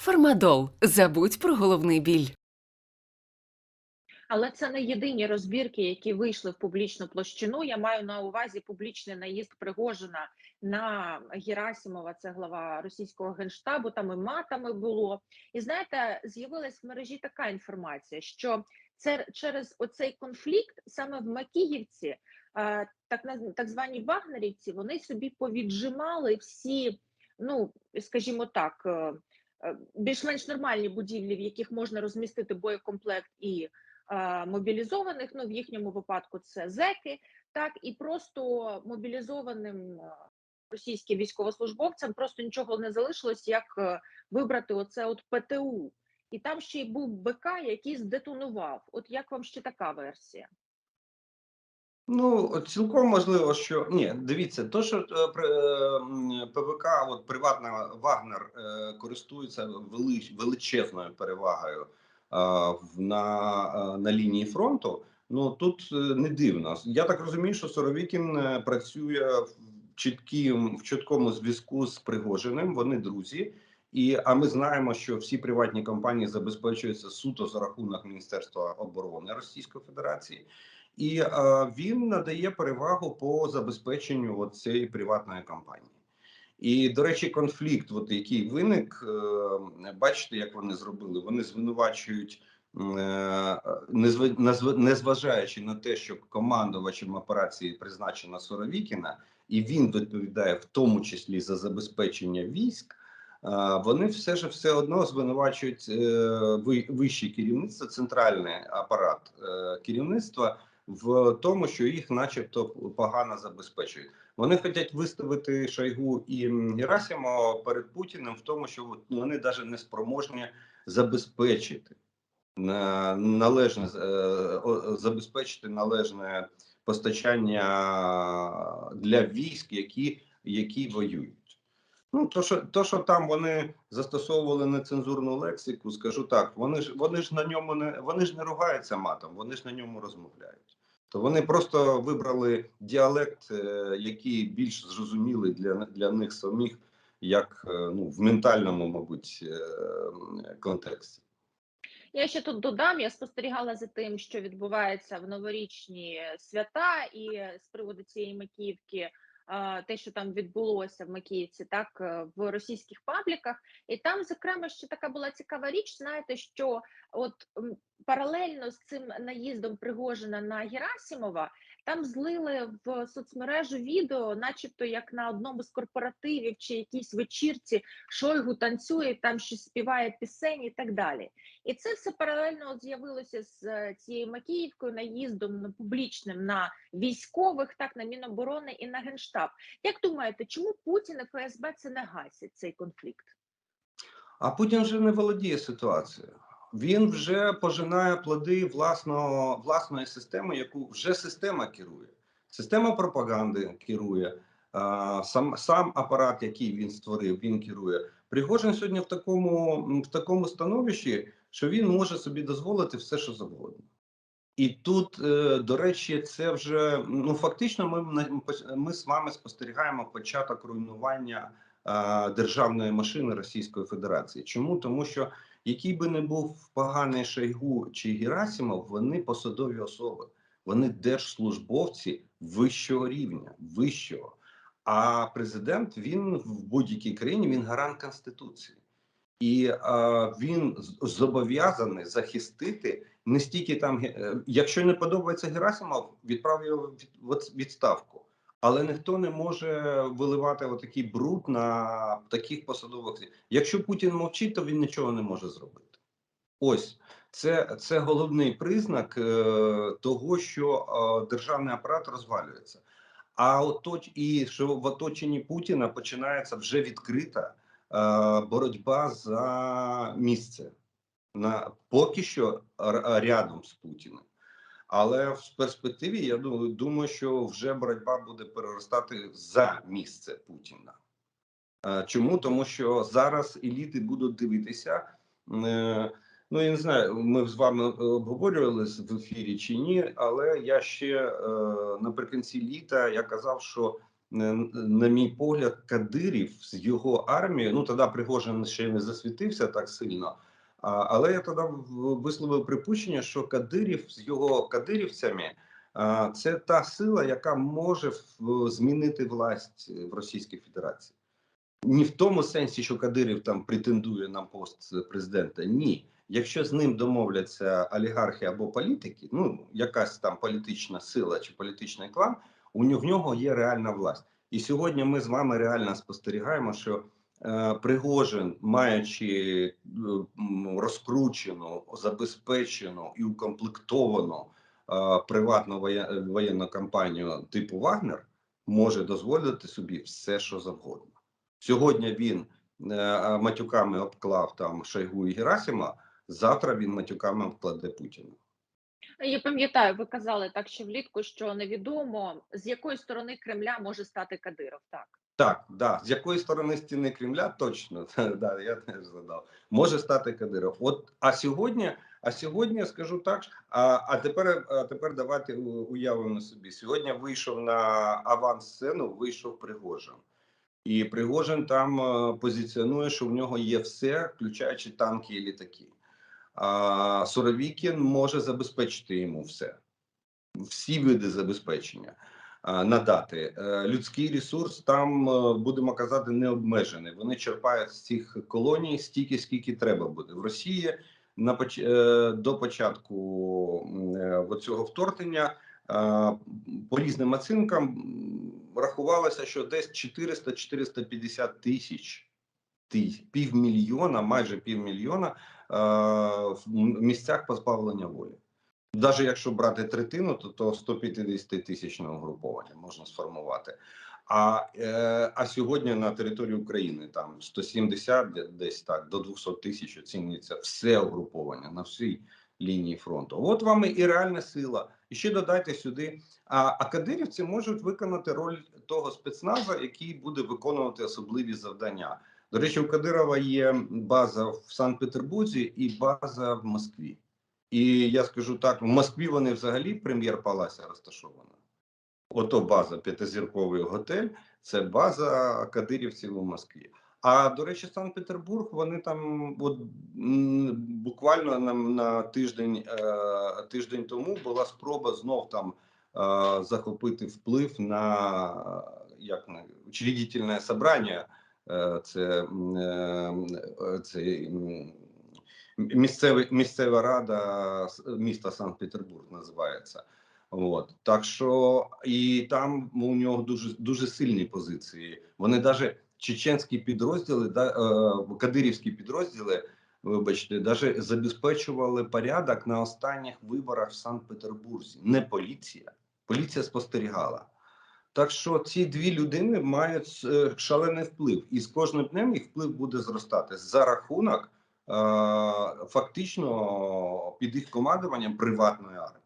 Фармадол. Забудь про головний біль. Але це не єдині розбірки, які вийшли в публічну площину. Я маю на увазі публічний наїзд Пригожина на Герасимова, це глава російського генштабу. Там і матами було. І знаєте, з'явилась в мережі така інформація, що це через оцей конфлікт саме в Макіївці, е, так так звані вагнерівці, вони собі повіджимали всі, ну скажімо так. Е, Більш-менш нормальні будівлі, в яких можна розмістити боєкомплект і е, мобілізованих. Ну в їхньому випадку це зеки, так і просто мобілізованим е, російським військовослужбовцям просто нічого не залишилось, як е, вибрати оце от ПТУ. І там ще й був БК, який здетонував. От як вам ще така версія? Ну, цілком можливо, що ні, дивіться, то що е, е, ПВК, от приватна Вагнер е, користується вели- величезною перевагою е, на, е, на лінії фронту. Ну тут е, не дивно. Я так розумію, що Соровікін працює в чіткім в чіткому зв'язку з Пригожиним. Вони друзі. І а ми знаємо, що всі приватні компанії забезпечуються суто за рахунок Міністерства оборони Російської Федерації. І е, він надає перевагу по забезпеченню цієї приватної компанії. І, до речі, конфлікт, от який виник, е, бачите, як вони зробили? Вони звинувачують, е, незважаючи на те, що командувачем операції призначена Соровікіна, і він відповідає в тому числі за забезпечення військ. Вони все ж все одно звинувачують ви- вище керівництво, центральний апарат керівництва в тому, що їх, начебто, погано забезпечують. Вони хочуть виставити Шойгу і м, перед Путіним в тому, що вони навіть не спроможні забезпечити належне е, забезпечити належне постачання для військ, які, які воюють. Ну, то що, то, що там вони застосовували нецензурну лексику, скажу так, вони ж вони ж на ньому не вони ж не ругаються матом, вони ж на ньому розмовляють. То вони просто вибрали діалект, е, який більш зрозумілий для, для них самих, як е, ну, в ментальному, мабуть, е, контексті. Я ще тут додам, я спостерігала за тим, що відбувається в новорічні свята, і з приводу цієї Макіївки, а, те, що там відбулося в Макіївці, так е, в російських пабліках, і там, зокрема, ще така була цікава річ. Знаєте, що от паралельно з цим наїздом Пригожина на Герасимова. Там злили в соцмережу відео, начебто як на одному з корпоративів чи якійсь вечірці Шойгу танцює, там щось співає пісень і так далі. І це все паралельно з'явилося з е, цією Макіївкою, наїздом на публічним на військових, так на Міноборони і на Генштаб. Як думаєте, чому Путін і ФСБ це не гасять цей конфлікт? А Путін вже не володіє ситуацією. Він вже пожинає плоди власного власної системи, яку вже система керує. Система пропаганди керує. Сам сам апарат, який він створив, він керує. Пригожин сьогодні в такому в такому становищі, що він може собі дозволити все, що завгодно. І тут, е, до речі, це вже ну фактично. Ми ми з вами спостерігаємо початок руйнування державної машини Російської Федерації. Чому тому, що який би не був поганий Шойгу чи Герасимов, вони посадові особи, вони держслужбовці вищого рівня, вищого. А президент він в будь-якій країні він гарант конституції, і е, він зобов'язаний захистити не стільки там, е, якщо не подобається Герасимов, відправ його в відставку. Але ніхто не може виливати отакий бруд на таких посадових. Якщо Путін мовчить, то він нічого не може зробити. Ось це, це головний признак е, того, що е, державний апарат розвалюється. А оточ і що в оточенні Путіна починається вже відкрита е, боротьба за місце на поки що рядом з Путіним. Але в перспективі я думаю, що вже боротьба буде переростати за місце Путіна. Е, Чому? Тому що зараз еліти будуть дивитися. е, Ну, я не знаю, ми з вами обговорювали в ефірі чи ні, але я ще е, наприкінці літа я казав, що на мій погляд, Кадирів з його армією. Ну тоді Пригожин ще не засвітився так сильно. Але я тоді висловив припущення, що Кадирів з його кадирівцями це та сила, яка може змінити власть в Російській Федерації. Ні в тому сенсі, що Кадирів там претендує на пост президента. Ні. Якщо з ним домовляться олігархи або політики, ну якась там політична сила чи політичний клан, у нього, є реальна власть. І сьогодні ми з вами реально спостерігаємо, що е, Пригожин, маючи е, розкручену, забезпечену і укомплектовану е, приватну воєнну кампанію типу Вагнер, може дозволити собі все, що завгодно. Сьогодні він е, матюками обклав там Шойгу і Герасима, завтра він матюками обкладе Путіна. Я пам'ятаю, ви казали так ще влітку, що невідомо з якої сторони Кремля може стати Кадиров. Так Так, да. З якої сторони стіни Кремля точно да, я теж задав. Може стати Кадиров. От а сьогодні, а сьогодні скажу так. А, а тепер, а тепер давайте уявимо собі. Сьогодні вийшов на авансцену, вийшов Пригожин. І Пригожин там е, позиціонує, що в нього є все, включаючи танки і літаки. А Суровікін може забезпечити йому все, всі види забезпечення надати. Е, Людський ресурс там е, будемо казати не обмежений. Вони черпають з цих колоній стільки, скільки треба буде в Росії. На поч- е, до початку цього вторгнення по різним оцінкам рахувалося, що десь 400-450 тисяч півмільйона, майже півмільйона в місцях позбавлення волі. Навіть якщо брати третину, то, то 150 тисячне угруповання можна сформувати. А, е, а сьогодні на території України там 170, десь так до 200 тисяч оцінюється все угруповання на всій лінії фронту. От вам і реальна сила. І ще додайте сюди. А, а кадирівці можуть виконати роль того спецназа, який буде виконувати особливі завдання. До речі, у Кадирова є база в Санкт-Петербурзі і база в Москві. І я скажу так: в Москві вони взагалі прем'єр-паласі розташовані. Ото база п'ятизірковий готель, це база кадирівців у Москві. А до речі, Санкт-Петербург, вони там от, буквально на, на тиждень, е, тиждень тому була спроба знов там е, захопити вплив на е, як на учредительне собрання. Е, це, е, це м, місцевий, місцева рада міста Санкт-Петербург називається. От так що і там у нього дуже дуже сильні позиції. Вони навіть чеченські підрозділи, да, е, кадирівські підрозділи, вибачте, навіть забезпечували порядок на останніх виборах в Санкт-Петербурзі. Не поліція, поліція спостерігала. Так що ці дві людини мають е, шалений вплив, і з кожним днем їх вплив буде зростати за рахунок фактично під їх командуванням приватної армії.